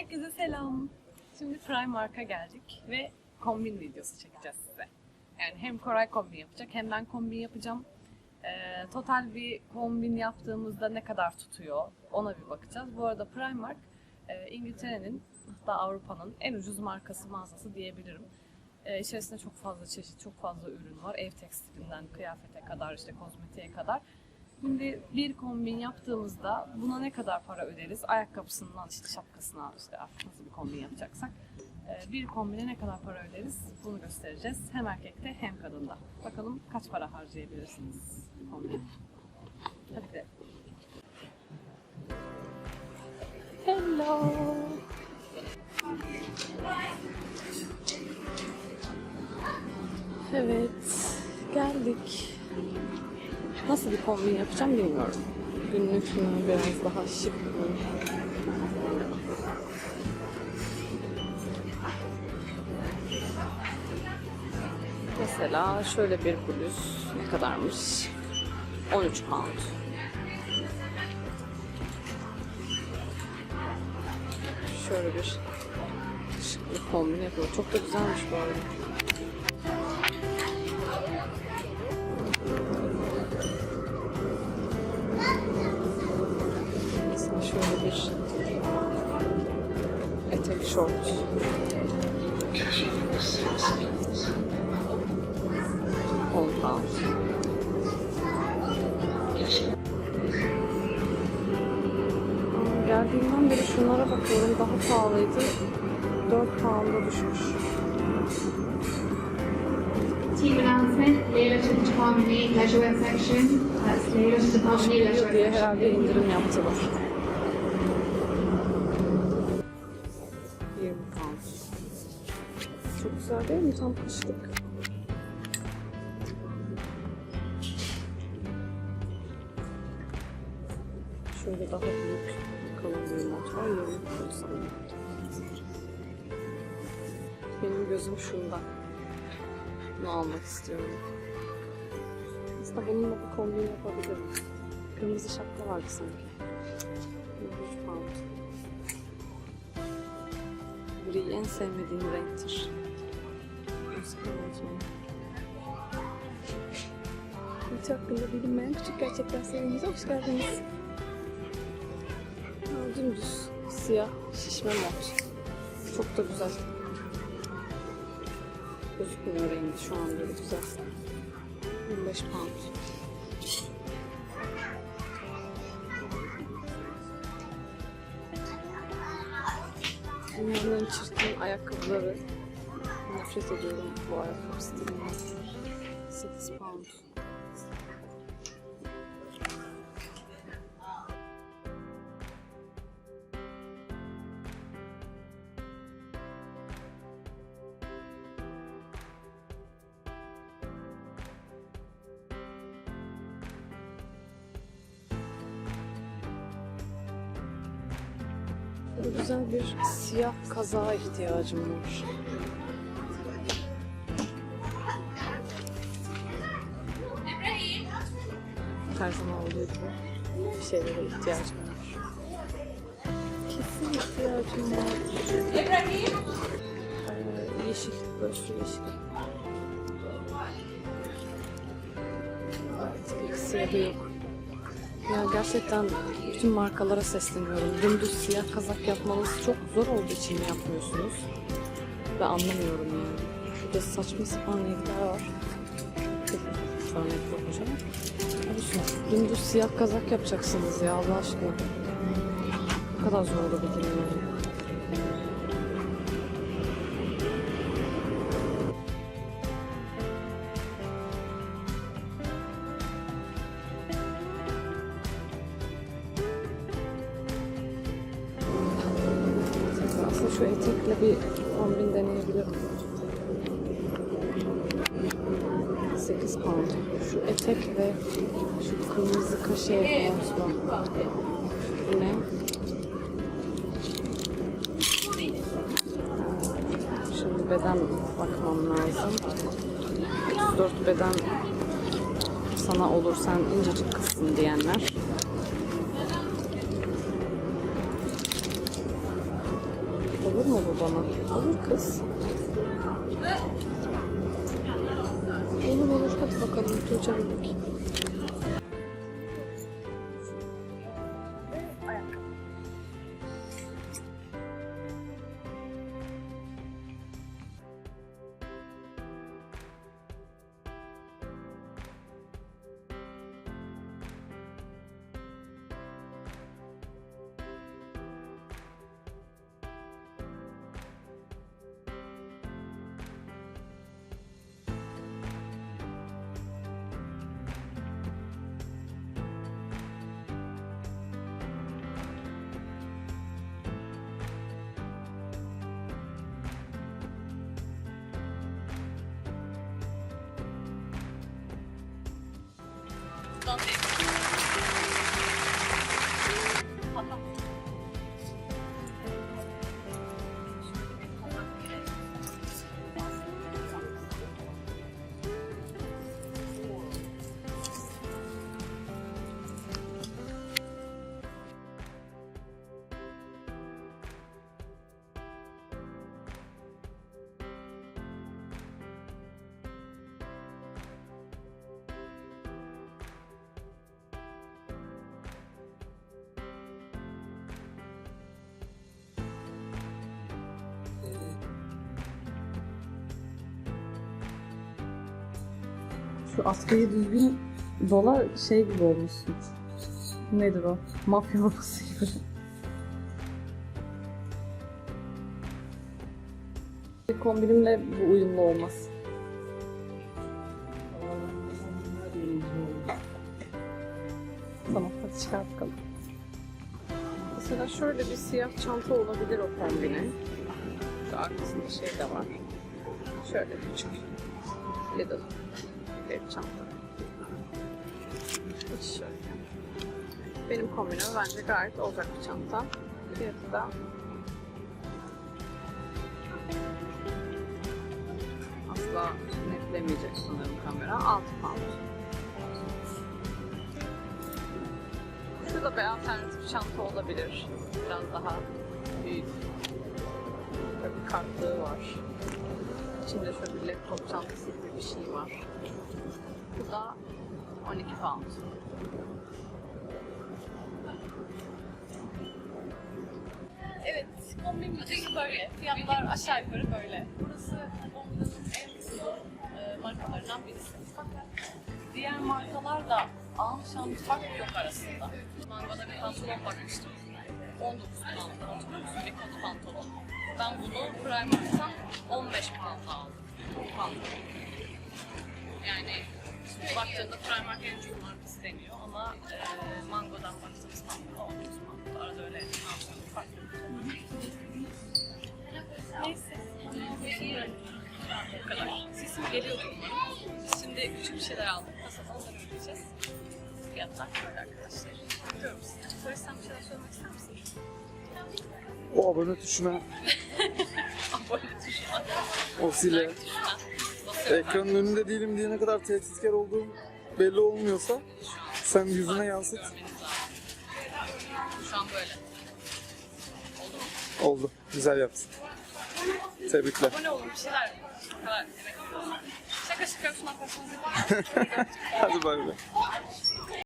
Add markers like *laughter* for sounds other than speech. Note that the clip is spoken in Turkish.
Herkese selam. Şimdi Primark'a geldik ve kombin videosu çekeceğiz size. Yani hem Koray kombin yapacak hem ben kombin yapacağım. Ee, total bir kombin yaptığımızda ne kadar tutuyor ona bir bakacağız. Bu arada Primark e, İngiltere'nin hatta Avrupa'nın en ucuz markası mağazası diyebilirim. Ee, içerisinde çok fazla çeşit, çok fazla ürün var. Ev tekstilinden kıyafete kadar, işte kozmetiğe kadar. Şimdi bir kombin yaptığımızda buna ne kadar para öderiz? Ayakkabısından işte şapkasına işte artık nasıl bir kombin yapacaksak. e, Bir kombine ne kadar para öderiz? Bunu göstereceğiz. Hem erkekte hem kadında. Bakalım kaç para harcayabilirsiniz kombine. Hadi gidelim. Hello. Evet, geldik. Nasıl bir kombin yapacağım bilmiyorum. Günlük mü, biraz daha şık mı? Mesela şöyle bir bluz ne kadarmış? 13 pound. Şöyle bir şık bir kombin yapıyorum. Çok da güzelmiş bu arada. Etek şort. Aa, Geldiğimden beri şunlara bakıyorum daha pahalıydı. 4 pound'a düşmüş. Team announcement, Leila to Harmony Leisure Wear section. That's Leila to Leisure Geliyor diye Wear section. herhalde indirim yaptılar. Çok güzel değil mi? Tam kışlık. Şöyle daha büyük kalın bir. 20 pound sanırım. Benim gözüm şunda. Bunu almak istiyorum. Aslında bununla bir kombin yapabilirim. Kırmızı şapka vardı sanki. 23 pound. Gri en sevmediğim renktir. Kullanacağım? Ütü hakkında bilinmeyen küçük gerçekler serimize hoş geldiniz. Dümdüz siyah şişme mont. Çok da güzel. Gözükmüyor rengi şu an böyle güzel. 25 pound. En çirkin ayakkabıları. Nefret ediyorum bu ayakkabı stilinden. 8 pound. Güzel bir siyah kazağa ihtiyacım var. Her zaman olduğu gibi bir şeylere ihtiyacım var. Kesin ihtiyacım var. Ee, yeşil, böyle yeşil. Evet, siyahı yok. Ya gerçekten bütün markalara sesleniyorum. Dümdüz siyah kazak yapmanız çok zor olduğu için mi yapmıyorsunuz? Ve anlamıyorum yani. Burada saçma sapan renkler var. Şu an. Olsun. Dümdüz siyah kazak yapacaksınız ya Allah aşkına. Bu kadar zor olabilir yani. Aslında şu etekle bir kombin deneyebilirim. 8 pound. Şu etek ve şu kırmızı kaşe montla. Bu? Şimdi beden bakmam lazım. 34 beden sana olur sen incecik kızsın diyenler. Olur mu bu bana? Olur kız. Olur olur. Hadi bakalım. Tuğçe bir Şu askıyı düzgün dola şey gibi olmuşsun. Nedir o? Mafya babası gibi. Kombinimle bu uyumlu olmaz. Tamam hadi çıkar bakalım. Mesela şöyle bir siyah çanta olabilir o kombine. Arkasında şey de var. Şöyle küçük. Lidl bir çanta. Hiç şöyle. Benim kombinime bence gayet olacak bir çanta. Fiyatı da asla netlemeyecek sanırım kamera. 6 pound. Şu da bir alternatif çanta olabilir. Biraz daha büyük. Böyle bir kartlığı var. İçinde şöyle bir laptop çantası gibi bir şey var. Bu da 12 pound. Evet, kombin bütçesi böyle. Fiyatlar aşağı yukarı böyle. Burası kombinin en son e, markalarından birisi. Fakat diğer markalarla almışan bir fark yok arasında. Mango'da bir pantolon bakmıştım. 19 pound'a hatırlıyor musun? Kot pantolon. Ben bunu Primark'tan 15 pound'a aldım. Pantolon. Yani baktığında Primark en ucuz markası deniyor ama e, Mango'dan baktığımız pantolon 19 pound. Arada öyle bir fark yok. Neyse. Bu kadar. Sesim geliyordu umarım. Şimdi küçük bir şeyler aldık. Kasadan onları ödeyeceğiz. Fiyatlar böyle arkadaşlar. Biliyor musun? Polis'ten bir şeyler söylemek ister misin? O abone tuşuna, Abone tuşuna. o. Basıyorum. ekranın önünde değilim diye ne kadar tehditkar olduğum belli olmuyorsa sen yüzüne yansıt. Şu an böyle. Oldu mu? Oldu. Güzel yaptın. Tebrikler. Abone olun bir şeyler. Kadar. Şaka şaka şuna kaçmanızı *laughs* Hadi bay bay.